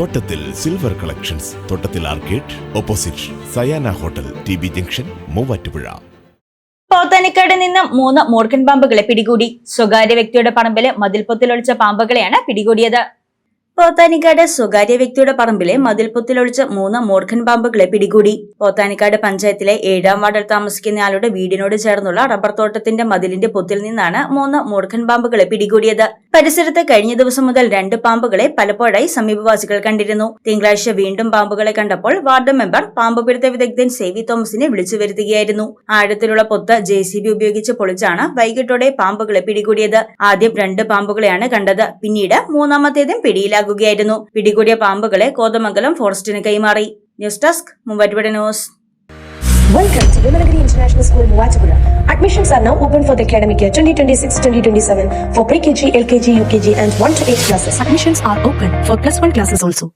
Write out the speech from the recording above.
തോട്ടത്തിൽ silver collections തോട്ടത്തിൽ arcade opposite Sayana hotel T B junction Muvattupuzha. Pothanicad നിന്ന് മൂന്ന് മൂർഖൻ പാമ്പുകളെ പിടികൂടി. സ്വകാര്യ വ്യക്തിയുടെ പറമ്പിൽ മതിൽപൊത്തിലൊളിച്ച പാമ്പുകളെയാണ് പിടികൂടിയത്. പോത്താനിക്കാട് സ്വകാര്യ വ്യക്തിയുടെ പറമ്പിലെ മതിൽപ്പൊത്തിലൊളിച്ച മൂന്ന് മൂർഖൻ പാമ്പുകളെ പിടികൂടി. പോത്താനിക്കാട് പഞ്ചായത്തിലെ ഏഴാം വാർഡിൽ താമസിക്കുന്നയാളുടെ വീടിനോട് ചേർന്നുള്ള റബ്ബർ തോട്ടത്തിന്റെ മതിലിന്റെ പൊത്തിൽ നിന്നാണ് മൂന്ന് മൂർഖൻ പാമ്പുകളെ പിടികൂടിയത്. പരിസരത്ത് കഴിഞ്ഞ ദിവസം മുതൽ രണ്ട് പാമ്പുകളെ പലപ്പോഴായി സമീപവാസികൾ കണ്ടിരുന്നു. തിങ്കളാഴ്ച വീണ്ടും പാമ്പുകളെ കണ്ടപ്പോൾ വാർഡ് മെമ്പർ പാമ്പ് പിടുത്ത വിദഗ്ധൻ സേവി തോമസിനെ വിളിച്ചു വരുത്തുകയായിരുന്നു. ആഴത്തിലുള്ള പൊത്ത് ജെ സി ബി ഉപയോഗിച്ച് പൊളിച്ചാണ് വൈകിട്ടോടെ പാമ്പുകളെ പിടികൂടിയത്. ആദ്യം രണ്ട് പാമ്പുകളെയാണ് കണ്ടത്. പിന്നീട് മൂന്നാമത്തേതും പിടിയിലാകുകയായിരുന്നു പിടികൂടിയ പാമ്പുകളെ കോതമംഗലം ഫോറസ്റ്റിന് കൈമാറി news desk Mumbai news Welcome to Vimalagiri International School, Muachapura. Admissions are now open for the academic year 2026-2027 for pre-KG, LKG, UKG and 1 to 8 classes. Admissions are open for plus 1 classes also.